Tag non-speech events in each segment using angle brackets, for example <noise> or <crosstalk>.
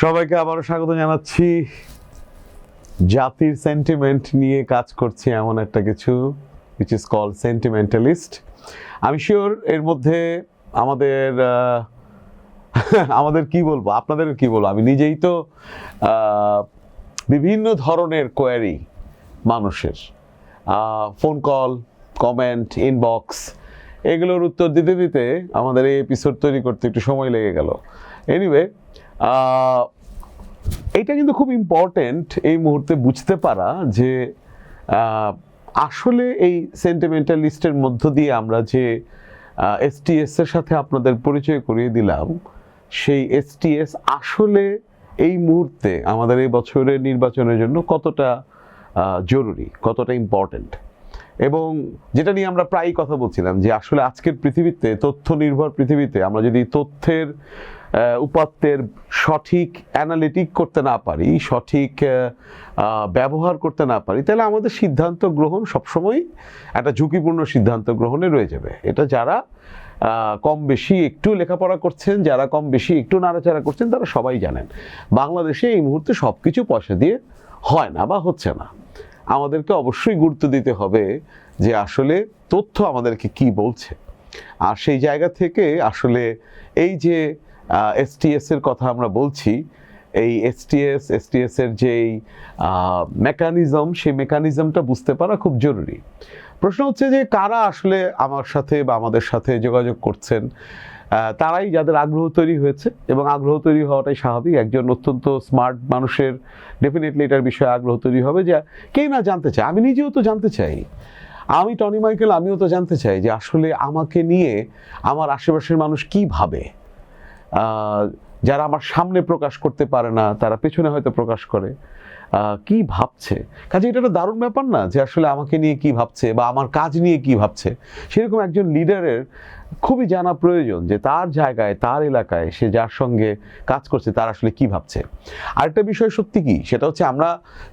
সবাইকে আবারও স্বাগত জানাচ্ছি। জাতির সেন্টিমেন্ট নিয়ে কাজ করছি এমন একটা কিছু উইচ ইজ কল সেন্টিমেন্টালিস্ট আমি শিওর এর মধ্যে আমাদের <laughs> আমাদের কি বলব? আপনাদের কি বলব? আমি নিজেই তো বিভিন্ন ধরনের কোয়ারি মানুষের ফোন কল কমেন্ট ইনবক্স এগুলোর উত্তর দিতে দিতে আমাদের এই এপিসোড তৈরি করতে একটু সময় লেগে গেল। এনিওয়ে এটা কিন্তু খুব ইম্পর্টেন্ট এই মুহূর্তে বুঝতে পারা যে আসলে এই সেন্টিমেন্টালিস্টের মধ্য দিয়ে আমরা যে এসটিএস এর সাথে আপনাদের পরিচয় করিয়ে দিলাম, সেই এসটিএস আসলে এই মুহূর্তে আমাদের এই বছরের নির্বাচনের জন্য কতটা জরুরি, কতটা ইম্পর্টেন্ট এবং যেটা নিয়ে আমরা প্রায়ই কথা বলছিলাম যে আসলে আজকের পৃথিবীতে তথ্য নির্ভর পৃথিবীতে আমরা যদি তথ্যের উপাত্তের সঠিক অ্যানালিটিক করতে না পারি, সঠিক ব্যবহার করতে না পারি, তাহলে আমাদের সিদ্ধান্ত গ্রহণ সবসময় একটা ঝুঁকিপূর্ণ সিদ্ধান্ত গ্রহণে রয়ে যাবে। এটা যারা কম বেশি একটু লেখাপড়া করছেন, যারা কম বেশি একটু নাড়াচাড়া করছেন, তারা সবাই জানেন। বাংলাদেশে এই মুহূর্তে সব কিছু পয়সা দিয়ে হয় না বা হচ্ছে না। আমাদেরকে অবশ্যই গুরুত্ব দিতে হবে যে আসলে তথ্য আমাদেরকে কি বলছে। আর সেই জায়গা থেকে আসলে এই যে এসটিএস এর কথা আমরা বলছি, এই এসটিএস এসটিএস এর যেই মেকানিজম সেই মেকানিজমটা বুঝতে পারা খুব জরুরি। প্রশ্ন হচ্ছে যে কারা আসলে আমার সাথে বা আমাদের সাথে যোগাযোগ করছেন? তারাই যাদের আগ্রহ তৈরি হয়েছে এবং আগ্রহ তৈরি হওয়াটাই স্বাভাবিক। একজন অত্যন্ত স্মার্ট মানুষের ডেফিনেটলি এটার বিষয়ে আগ্রহ তৈরি হবে যে কে না জানতে চায়। আমি নিজেও তো জানতে চাই। আমি টনি মাইকেল, আমিও তো জানতে চাই যে আসলে আমাকে নিয়ে আমার আশেপাশের মানুষ কি ভাবে। যারা আমার সামনে প্রকাশ করতে পারে না, তারা পেছনে হয়তো প্রকাশ করে। কি ভাবছে? কাজে এটা একটা দারুণ ব্যাপার না যে আসলে আমাকে নিয়ে কি ভাবছে বা আমার কাজ নিয়ে কি ভাবছে। সেরকম একজন লিডারের খুবই জানা প্রয়োজন যে তার জায়গায়, তার এলাকায় সে যার সঙ্গে কাজ করছে, তার আসলে কি ভাবছে। আরেকটা বিষয় সত্যি কি? সেটা হচ্ছে আমরা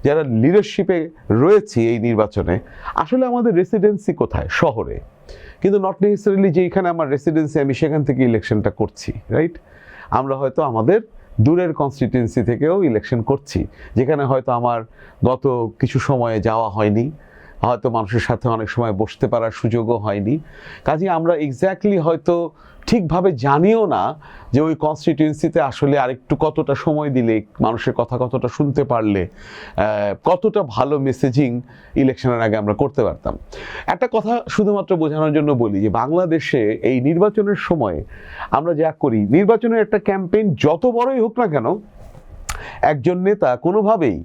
যারা লিডারশিপে রয়েছি এই নির্বাচনে, আসলে আমাদের রেসিডেন্সি কোথায়? শহরে। কিন্তু নট নেসেসারিলি যেখানে আমার রেসিডেন্সি আমি সেখান থেকে ইলেকশনটা করছি রাইট আমরা হয়তো আমাদের দূরের কনস্টিটিউয়েন্সি থেকেও ইলেকশন করছি। যেখানে হয়তো আমার গত কিছু সময়ে যাওয়া হয়নি। হয়তো মানুষের সাথে অনেক সময় বসতে পারার সুযোগও হয়নি। কাজে আমরা এক্স্যাক্টলি হয়তো ঠিকভাবে জানিও না যে ওই কনস্টিটিউয়েন্সিতে আসলে আরেকটু কতটা সময় দিলে, মানুষের কথা কতটা শুনতে পারলে কতটা ভালো মেসেজিং ইলেকশনের আগে আমরা করতে পারতাম। একটা কথা শুধুমাত্র বোঝানোর জন্য বলি যে বাংলাদেশে এই নির্বাচনের সময় আমরা যা করি, নির্বাচনের একটা ক্যাম্পেইন যত বড়ই হোক না কেন, একজন নেতা কোনোভাবেই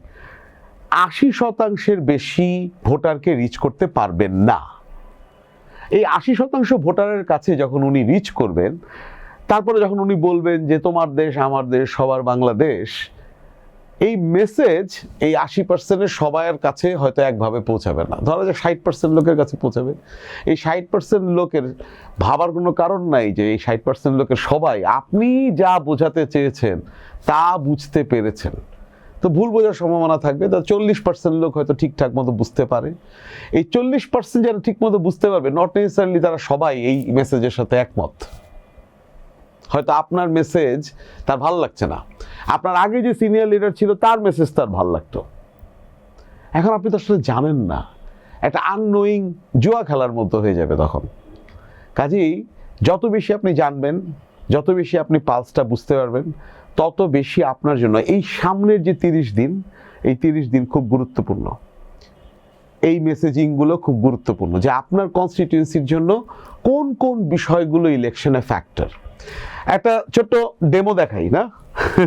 আশি শতাংশের বেশি ভোটারকে রিচ করতে পারবেন না। এই আশি শতাংশ ভোটারের কাছে যখন উনি রিচ করবেন, তারপরে যখন উনি বলবেন যে তোমার দেশ, আমার দেশ, সবার বাংলাদেশ, এই মেসেজ এই আশি পার্সেন্টের সবাইয়ের কাছে হয়তো একভাবে পৌঁছাবে না। ধরা যায় ষাট পার্সেন্ট লোকের কাছে পৌঁছাবে। এই ষাট পার্সেন্ট লোকের ভাবার কোনো কারণ নাই যে এই ষাট পার্সেন্ট লোকের সবাই আপনি যা বোঝাতে চেয়েছেন তা বুঝতে পেরেছেন। তো ভুল বোঝার সম্ভাবনা থাকবে। তা চল্লিশ পার্সেন্ট লোক হয়তো ঠিকঠাক মতো বুঝতে পারে। এই চল্লিশ পার্সেন্ট যারা ঠিক মতো বুঝতে পারবে নট নেসেসারিলি তারা সবাই এই মেসেজের সাথে একমত। হয়তো আপনার মেসেজ তার ভালো লাগছে না। আপনার আগে যে সিনিয়র লিডার ছিল, তার মেসেজ তার ভালো লাগতো। এখন আপনি তো আসলে জানেন না। একটা আননোয়িং জুয়া খেলার মতো হয়ে যাবে তখন। কাজেই যত বেশি আপনি জানবেন, যত বেশি আপনি পালসটা বুঝতে পারবেন তত বেশি আপনার জন্য এই সামনের যে তিরিশ দিন, এই তিরিশ দিন খুব গুরুত্বপূর্ণ। এই মেসেজিংগুলো খুব গুরুত্বপূর্ণ যে আপনার কনস্টিটিউয়েন্সির জন্য কোন কোন বিষয়গুলো ইলেকশনে ফ্যাক্টর একটা ছোট্ট ডেমো দেখাই, না?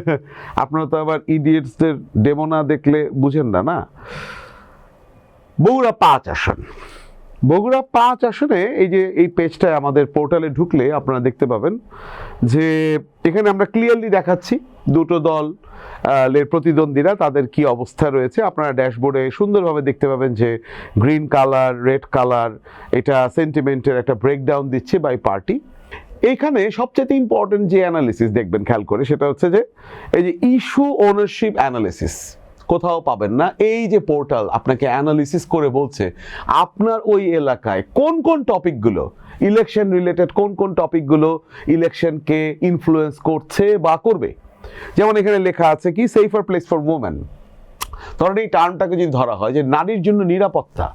<laughs> আপনারা তো আবার ইডিয়েটসদের ডেমো না দেখলে বুঝেন না না? বগুড়া পাঁচ আসন। বগুড়া পাঁচ আসনে এই যে, এই পেজটায় আমাদের পোর্টালে ঢুকলে আপনারা দেখতে পাবেন যে, এখানে আমরা ক্লিয়ারলি দেখাচ্ছি দুটো দল এর প্রতিদ্বন্দ্বীরা, তাদের কি অবস্থা রয়েছে। আপনারা ড্যাশবোর্ডে সুন্দরভাবে দেখতে পাবেন যে গ্রিন কালার রেড কালার এটা সেন্টিমেন্টের একটা ব্রেকডাউন দিচ্ছে বাই পার্টি এইখানে সবচেয়ে ইম্পর্টেন্ট যে অ্যানালিসিস দেখবেন, খেয়াল করে, সেটা হচ্ছে যে, এই যে ইস্যু ওনারশিপ অ্যানালিসিস কোথাও পাবেন না। এই যে পোর্টাল আপনাকে অ্যানালিসিস করে বলছে, আপনার ওই এলাকায় কোন কোন টপিকগুলো ইলেকশন রিলেটেড কোন কোন টপিকগুলো ইলেকশনকে ইনফ্লুয়েন্স করছে বা করবে? যেমন এখানে লেখা আছে কি সেফার প্লেস ফর ওমেন ধরেন এই টার্মটাকে যদি ধরা হয় যে নারীর জন্য নিরাপত্তা।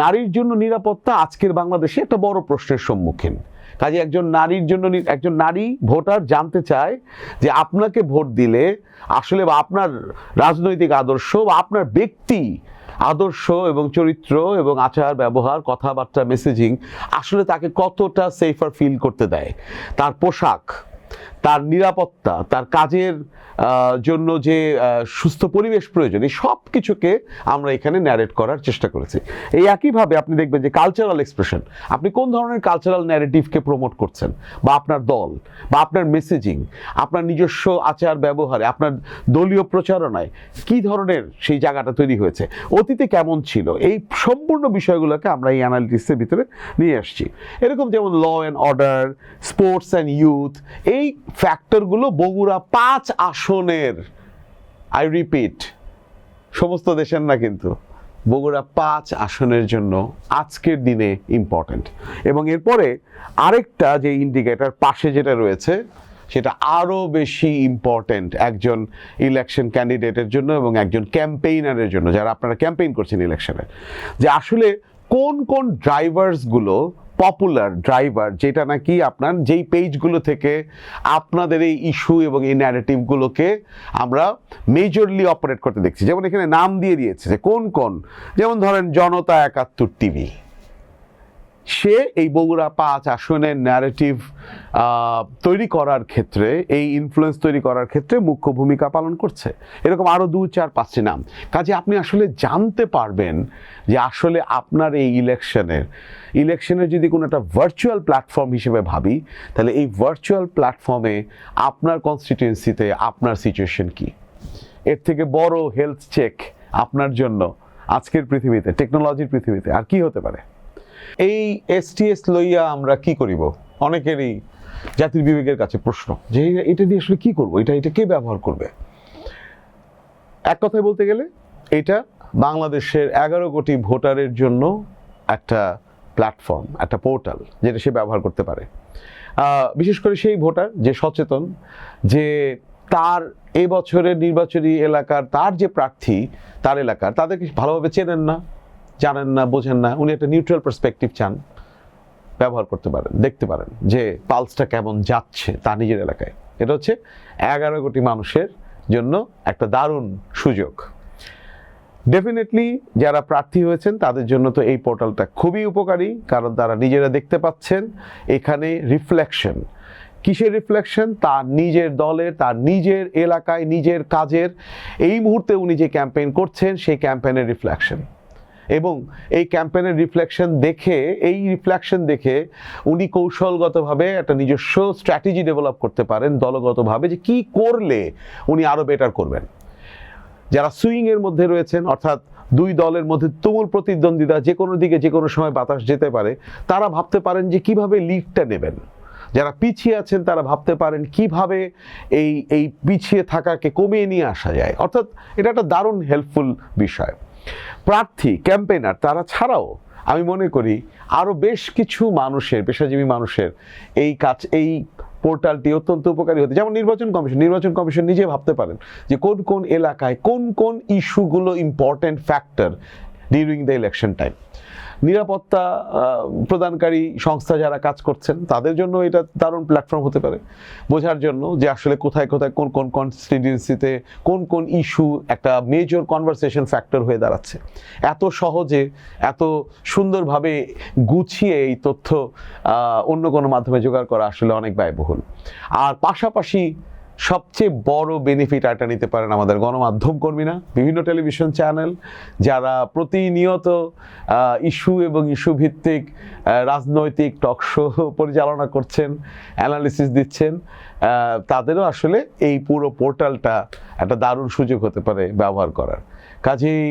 নারীর জন্য নিরাপত্তা আজকের বাংলাদেশে একটা বড় প্রশ্নের সম্মুখীন। কাজে একজন নারীর জন্য একজন নারী ভোটার জানতে চায় যে আপনাকে ভোট দিলে আসলে বা আপনার রাজনৈতিক আদর্শ বা আপনার ব্যক্তি আদর্শ এবং চরিত্র এবং আচার, ব্যবহার, কথাবার্তা মেসেজিং আসলে তাকে কতটা সেফার ফিল করতে দেয়? তার পোশাক তার নিরাপত্তা, তার কাজের জন্য যে সুস্থ পরিবেশ প্রয়োজন, এই সব কিছুকে আমরা এখানে ন্যারেট করার চেষ্টা করেছি। এই একইভাবে আপনি দেখবেন যে কালচারাল এক্সপ্রেশন আপনি কোন ধরনের কালচারাল ন্যারেটিভকে প্রমোট করছেন? বা আপনার দল, বা আপনার মেসেজিং আপনার নিজস্ব আচার ব্যবহারে, আপনার দলীয় প্রচারণায় কি ধরনের সেই জায়গাটা তৈরি হয়েছে, অতীতে কেমন ছিল? এই সম্পূর্ণ বিষয়গুলোকে আমরা এই অ্যানালিটিক্সের ভিতরে নিয়ে আসছি। এরকম যেমন law and order sports and youth এই ফ্যাক্টরগুলো বগুড়া পাঁচ আসনের আই রিপিট সমস্ত দেশের না কিন্তু, বগুড়া পাঁচ আসনের জন্য আজকের দিনে ইম্পর্ট্যান্ট এবং এরপরে আরেকটা যে ইন্ডিকেটার পাশে যেটা রয়েছে, সেটা আরও বেশি ইম্পর্ট্যান্ট একজন ইলেকশন ক্যান্ডিডেটের জন্য এবং একজন ক্যাম্পেইনারের জন্য, যারা আপনারা ক্যাম্পেইন করছেন ইলেকশনে যে আসলে কোন কোন ড্রাইভার্সগুলো পপুলার ড্রাইভার যেটা নাকি আপনার যেই পেজগুলো থেকে আপনাদের এই ইস্যু এবং এই ন্যারেটিভগুলোকে আমরা মেজরলি অপারেট করতে দেখছি। যেমন এখানে নাম দিয়ে দিয়েছে যে কোন কোন? যেমন ধরেন জনতা একাত্তর টিভি সে এই বগুড়া পাঁচ আসনের ন্যারেটিভ তৈরি করার ক্ষেত্রে, এই ইনফ্লুয়েন্স তৈরি করার ক্ষেত্রে মুখ্য ভূমিকা পালন করছে। এরকম আরও দু, চার, পাঁচটি নাম। কাজে আপনি আসলে জানতে পারবেন যে আসলে আপনার এই ইলেকশনের ইলেকশনের যদি কোনো একটা ভার্চুয়াল প্ল্যাটফর্ম হিসেবে ভাবি, তাহলে এই ভার্চুয়াল প্ল্যাটফর্মে আপনার কনস্টিটিউয়েন্সিতে আপনার সিচুয়েশন কি? এর থেকে বড় হেলথ চেক আপনার জন্য আজকের পৃথিবীতে টেকনোলজির পৃথিবীতে, আর কি হতে পারে? এই এসটিএস লইয়া আমরা কি করিব? অনেকেরই জাতির বিবেকের কাছে প্রশ্ন যে এটা দিয়ে আসলে কি করব? এটা এটা কে ব্যবহার করবে? এক কথায় বলতে গেলে এটা বাংলাদেশের এগারো কোটি ভোটারের জন্য একটা প্ল্যাটফর্ম একটা পোর্টাল যেটা সে ব্যবহার করতে পারে। বিশেষ করে সেই ভোটার যে সচেতন, যে তার এবছরের নির্বাচনী এলাকার, তার যে প্রার্থী, তার এলাকার, তাদেরকে ভালোভাবে চেনেন না। জানেন না, বোঝেন না, উনি একটা নিউট্রাল পার্সপেক্টিভ চান, ব্যবহার করতে পারেন, দেখতে পারেন যে পালসটা কেমন যাচ্ছে তা নিজের এলাকায়। এটা হচ্ছে এগারো কোটি মানুষের জন্য একটা দারুণ সুযোগ। ডেফিনেটলি যারা প্রার্থী হয়েছেন, তাদের জন্য তো এই পোর্টালটা খুবই উপকারী, কারণ তারা নিজেরা দেখতে পাচ্ছেন এখানে রিফ্লেকশন কিসের রিফ্লেকশন তার নিজের দলের তার নিজের এলাকায়, নিজের কাজের। এই মুহূর্তে উনি যে ক্যাম্পেইন করছেন, সেই ক্যাম্পেইনের রিফ্লেকশন এবং এই ক্যাম্পেনের রিফ্লেকশন দেখে, এই রিফ্লেকশন দেখে উনি কৌশলগতভাবে একটা নিজস্ব স্ট্র্যাটেজি ডেভেলপ করতে পারেন দলগতভাবে যে কি করলে উনি আরও বেটার করবেন। যারা সুইং এর মধ্যে রয়েছেন, অর্থাৎ দুই দলের মধ্যে তুমুল প্রতিদ্বন্দ্বিতা, যে কোনো দিকে যে কোনো সময় বাতাস যেতে পারে, তারা ভাবতে পারেন যে কীভাবে লিডটা নেবেন। যারা পিছিয়ে আছেন, তারা ভাবতে পারেন কীভাবে এই এই পিছিয়ে থাকাকে কমিয়ে নিয়ে আসা যায়। অর্থাৎ এটা একটা দারুণ হেল্পফুল বিষয়। প্রার্থী, ক্যাম্পেইনার, তারা ছাড়াও আমি মনে করি আরও বেশ কিছু মানুষের, পেশাজীবী মানুষের এই কাজ, এই পোর্টালটি অত্যন্ত উপকারী হতে যেমন নির্বাচন কমিশন নির্বাচন কমিশন নিজে ভাবতে পারেন যে কোন কোন এলাকায় কোন কোন ইস্যুগুলো important factor during the election time নিরাপত্তা প্রদানকারী সংস্থা যারা কাজ করছেন, তাদের জন্য এটা দারুণ প্ল্যাটফর্ম হতে পারে। বোঝার জন্য যে আসলে কোথায় কোথায় কোন কোন কনস্টিটিউন্সিতে কোন কোন ইস্যু একটা মেজর কনভারসেশন ফ্যাক্টর হয়ে দাঁড়াচ্ছে। এত সহজে, এত সুন্দরভাবে গুছিয়ে এই তথ্য অন্য কোনো মাধ্যমে জোগাড় করা আসলে অনেক ব্যয়বহুল। আর পাশাপাশি সবচেয়ে বড় বেনিফিট এটা নিতে পারেন আমাদের গণমাধ্যম কর্মীরা, বিভিন্ন টেলিভিশন চ্যানেল যারা প্রতিনিয়ত ইস্যু এবং ইস্যু ভিত্তিক রাজনৈতিক টক শো পরিচালনা করছেন অ্যানালিসিস দিচ্ছেন তাদেরও আসলে এই পুরো পোর্টালটা একটা দারুণ সুযোগ হতে পারে ব্যবহার করার। কাজেই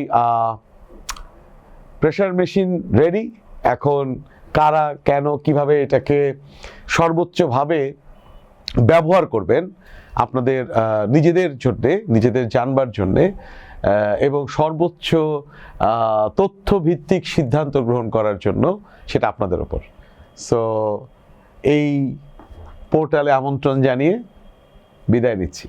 প্রেশার মেশিন রেডি এখন কারা, কেন, কীভাবে এটাকে সর্বোচ্চভাবে ব্যবহার করবেন আপনাদের নিজেদের জন্যে, নিজেদের জানবার জন্যে এবং সর্বোচ্চ তথ্য তথ্যভিত্তিক সিদ্ধান্ত গ্রহণ করার জন্য সেটা আপনাদের ওপর সো এই পোর্টালে আমন্ত্রণ জানিয়ে বিদায় নিচ্ছি।